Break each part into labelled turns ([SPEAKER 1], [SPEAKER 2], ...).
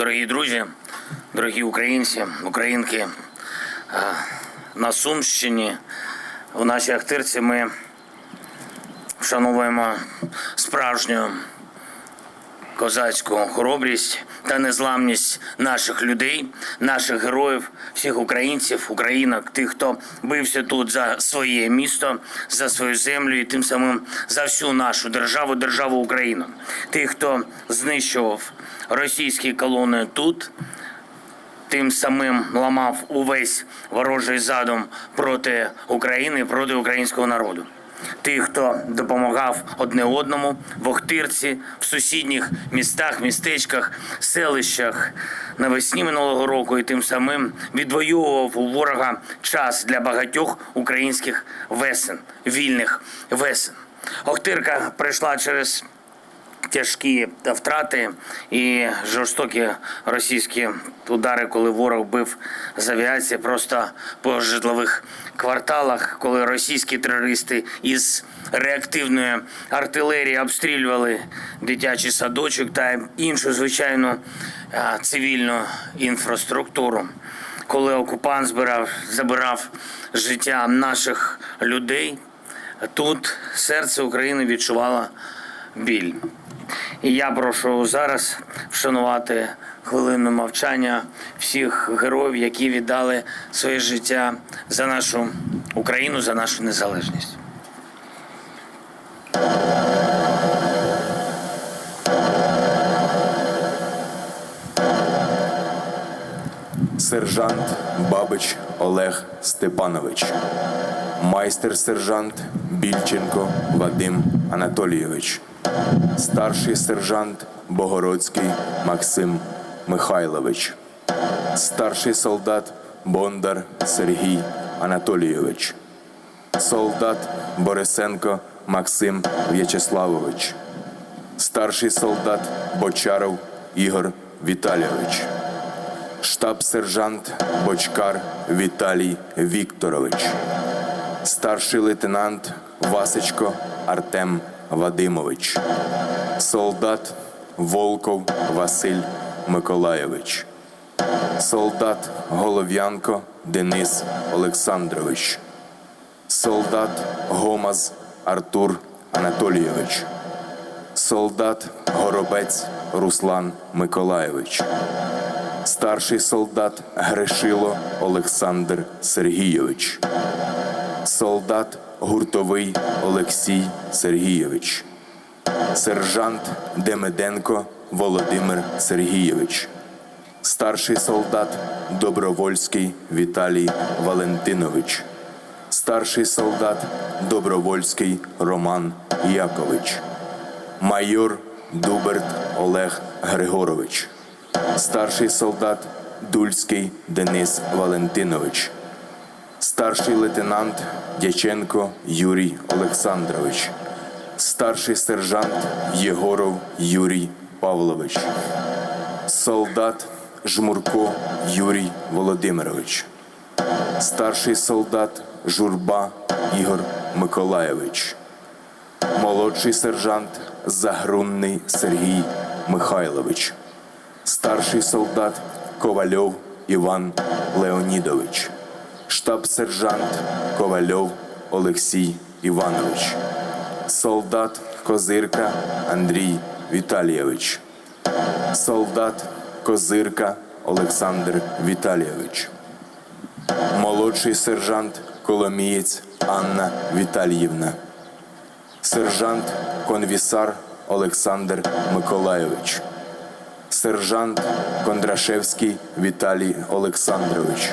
[SPEAKER 1] Дорогі друзі, дорогі українці, українки, е, на Сумщині у нашій Ахтирці ми вшановуємо справжню козацьку хоробрість та незламність наших людей, наших героїв, всіх українців, українок, тих, хто бився тут за своє місто, за свою землю і тим самим за всю нашу державу, державу Україну. Тих, хто знищував російські колони тут, тим самим ламав увесь ворожий задум проти України, проти українського народу. Тих, хто допомагав одне одному в Охтирці, в сусідніх містах, містечках, селищах навесні минулого року, і тим самим відвоював у ворога час для багатьох українських весен, вільних весен. Охтирка прийшла через тяжкі втрати і жорстокі російські удари, коли ворог бив з авіації просто по житлових кварталах, коли російські терористи із реактивної артилерії обстрілювали дитячий садочок та іншу звичайну цивільну інфраструктуру. Коли окупант збирав, забирав життя наших людей, тут серце України відчувало біль. І я прошу зараз вшанувати хвилину мовчання всіх героїв, які віддали своє життя за нашу Україну, за нашу незалежність.
[SPEAKER 2] Сержант Бабич Олег Степанович, майстер-сержант Більченко Вадим Анатолійович, старший сержант Богородський Максим Михайлович, старший солдат Бондар Сергій Анатолійович, солдат Борисенко Максим В'ячеславович, старший солдат Бочаров Ігор Віталійович. Штаб-сержант Бочкар Віталій Вікторович, старший лейтенант Васечко Артем Вадимович, солдат Волков Василь Миколайович, солдат Голов'янко Денис Олександрович, солдат Гомаз Артур Анатолійович, солдат Горобець Руслан Миколайович. Старший солдат Грешило Олександр Сергійович, солдат гуртовий Олексій Сергійович, сержант Демиденко Володимир Сергійович, старший солдат Добровольський Віталій Валентинович, старший солдат Добровольський Роман Якович, майор Дуберт Олег Григорович. Старший солдат Дульський Денис Валентинович, старший лейтенант Дяченко Юрій Олександрович, старший сержант Єгоров Юрій Павлович, солдат Жмурко Юрій Володимирович, старший солдат Журба Ігор Миколаєвич, молодший сержант Загрунний Сергій Михайлович. Старший солдат Ковальов Іван Леонідович, штаб-сержант Ковальов Олексій Іванович, солдат Козирка Андрій Віталійович, солдат Козирка Олександр Віталійович, молодший сержант Коломієць Анна Віталіївна, сержант Конвісар Олександр Миколайович. Сержант Кондрашевський Віталій Олександрович,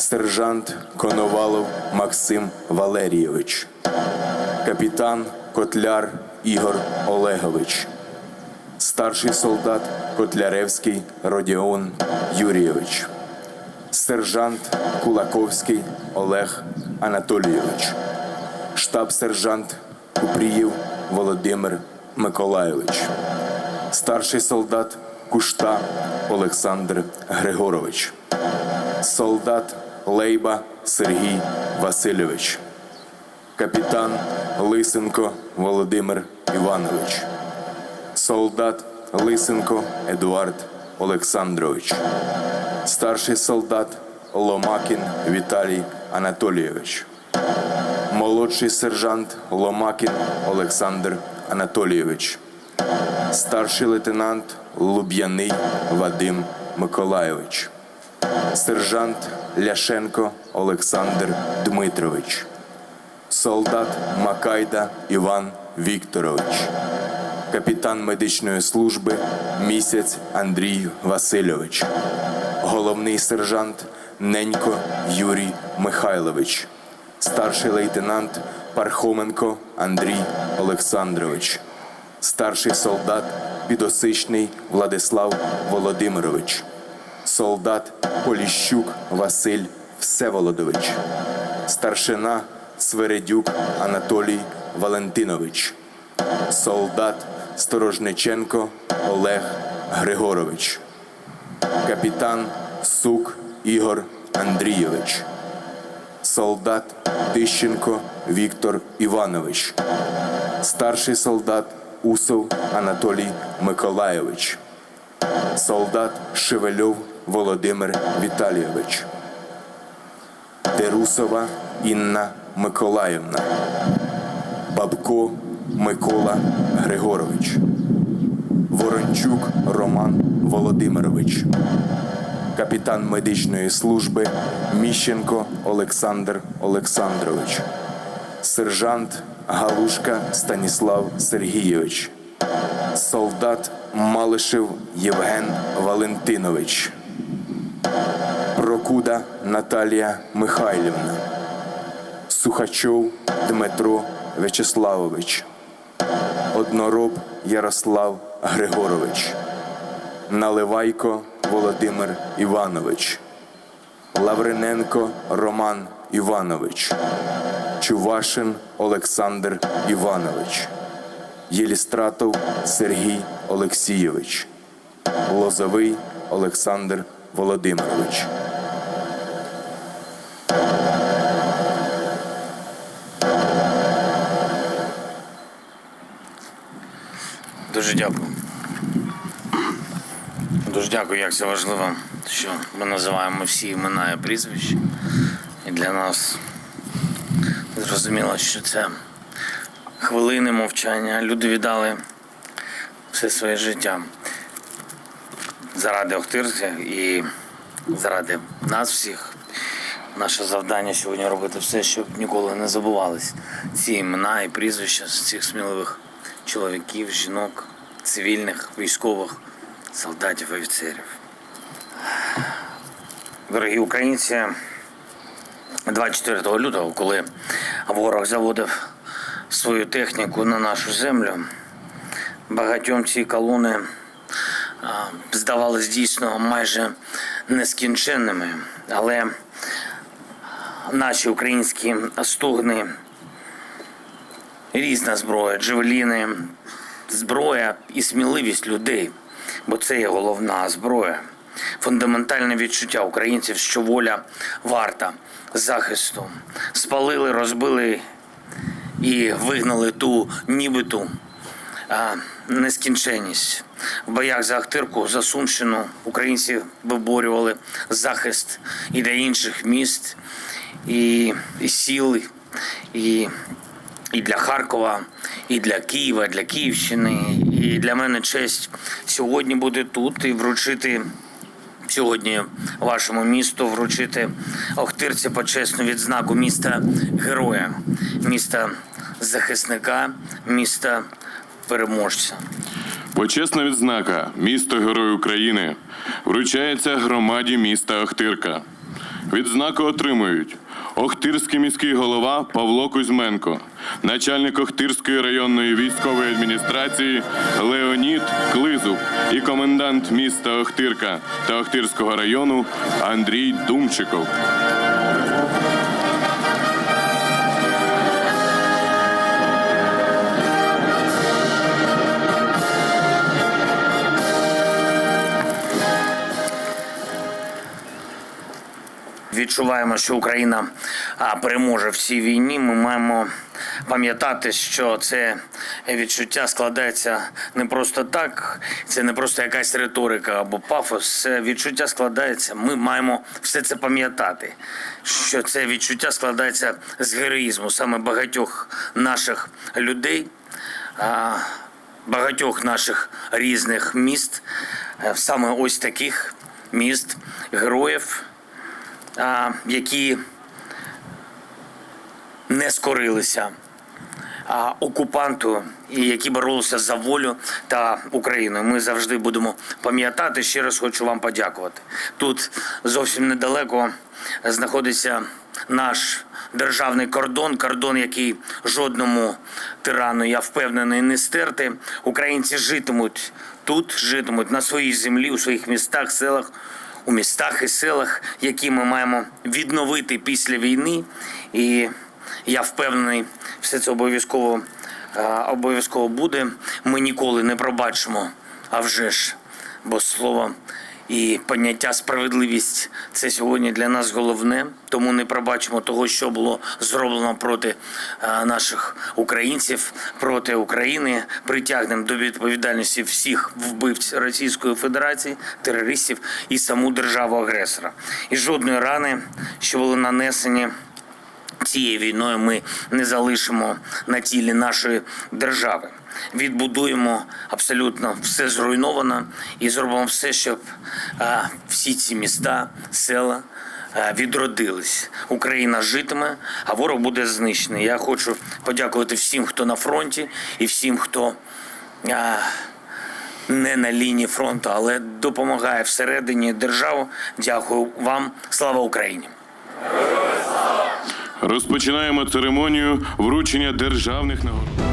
[SPEAKER 2] сержант Коновалов Максим Валерійович, капітан Котляр Ігор Олегович, старший солдат Котляревський Родіон Юрійович, сержант Кулаковський Олег Анатолійович, штаб-сержант Купрієв Володимир Миколайович. Старший солдат Кушта Олександр Григорович, солдат Лейба Сергій Васильович, капітан Лисенко Володимир Іванович, солдат Лисенко Едуард Олександрович, старший солдат Ломакін Віталій Анатолійович, молодший сержант Ломакін Олександр Анатолійович, старший лейтенант Луб'яний Вадим Миколайович, сержант Ляшенко Олександр Дмитрович, солдат Макайда Іван Вікторович, капітан медичної служби місяць Андрій Васильович, головний сержант Ненько Юрій Михайлович, старший лейтенант Пархоменко Андрій Олександрович, старший солдат Підосичний Владислав Володимирович, солдат Поліщук Василь Всеволодович, старшина Свередюк Анатолій Валентинович, солдат Сторожниченко Олег Григорович, капітан Сук Ігор Андрійович, солдат Тищенко Віктор Іванович, старший солдат Усов Анатолій Миколайович, солдат Шевельов Володимир Віталійович, Терусова Інна Миколаївна, Бабко Микола Григорович, Ворончук Роман Володимирович, капітан медичної служби Міщенко Олександр Олександрович, сержант Галушка Станіслав Сергійович, солдат Малишев Євген Валентинович, Прокуда Наталія Михайлівна, Сухачов Дмитро Вячеславович, Однороб Ярослав Григорович, Наливайко Володимир Іванович, Лавриненко Роман Іванович, Чувашин Олександр Іванович, Єлістратов Сергій Олексійович, Лозовий Олександр Володимирович.
[SPEAKER 1] Дякую, як це важливо, що ми називаємо всі імена і прізвища. І для нас зрозуміло, що це хвилини мовчання. Люди віддали все своє життя заради Охтирська і заради нас всіх. Наше завдання сьогодні робити все, щоб ніколи не забувались ці імена і прізвища з цих сміливих чоловіків, жінок, цивільних, військових, солдатів і офіцерів. Дорогі українці, 24 лютого, коли ворог заводив свою техніку на нашу землю, багатьом ці колони а, здавались дійсно майже нескінченними, але наші українські стугни, різна зброя, джевеліни, зброя і сміливість людей, бо це є головна зброя. Фундаментальне відчуття українців, що воля варта захисту. Спалили, розбили і вигнали ту нібиту а, нескінченність. В боях за Ахтирку, за Сумщину українці виборювали захист і для інших міст, і, і сіл, і, і для Харкова, і для Києва, для Київщини. І для мене честь сьогодні бути тут і вручити сьогодні вашому місту вручити Охтирці почесну відзнаку міста героя, міста захисника, міста переможця.
[SPEAKER 3] Почесна відзнака місто Герой України вручається громаді міста Охтирка. Відзнаку отримують Охтирський міський голова Павло Кузьменко, начальник Охтирської районної військової адміністрації Леонід Клизуб і комендант міста Охтирка та Охтирського району Андрій Думчиков.
[SPEAKER 1] Відчуваємо, що Україна переможе в цій війні. Ми маємо пам'ятати, що це відчуття складається не просто так, це не просто якась риторика або пафос. Це відчуття складається. Ми маємо все це пам'ятати. Що це відчуття складається з героїзму саме багатьох наших людей. Багатьох наших різних міст, е, саме ось таких міст, героїв, які не скорилися а, окупанту і які боролися за волю та Україну. Ми завжди будемо пам'ятати. Ще раз хочу вам подякувати. Тут зовсім недалеко знаходиться наш державний кордон, кордон, який жодному тирану, я впевнений, не стерти. Українці житимуть тут, житимуть на своїй землі, у своїх містах, селах у містах і селах, які ми маємо відновити після війни. І я впевнений, все це обов'язково е, обов'язково буде. Ми ніколи не пробачимо, а вже ж, бо слово і поняття справедливість це сьогодні для нас головне. Тому не пробачимо того, що було зроблено проти е, наших українців, проти України. Притягнемо до відповідальності всіх вбивць Російської Федерації, терористів і саму державу агресора. І жодної рани, що були нанесені цією війною ми не залишимо на тілі нашої держави. Відбудуємо абсолютно все зруйновано і зробимо все, щоб всі ці міста, села відродились. Україна житиме, а ворог буде знищений. Я хочу подякувати всім, хто на фронті, і всім, хто. А, не на лінії фронту, але допомагає всередині держави. Дякую вам. Слава Україні!
[SPEAKER 3] Розпочинаємо церемонію вручення державних нагород.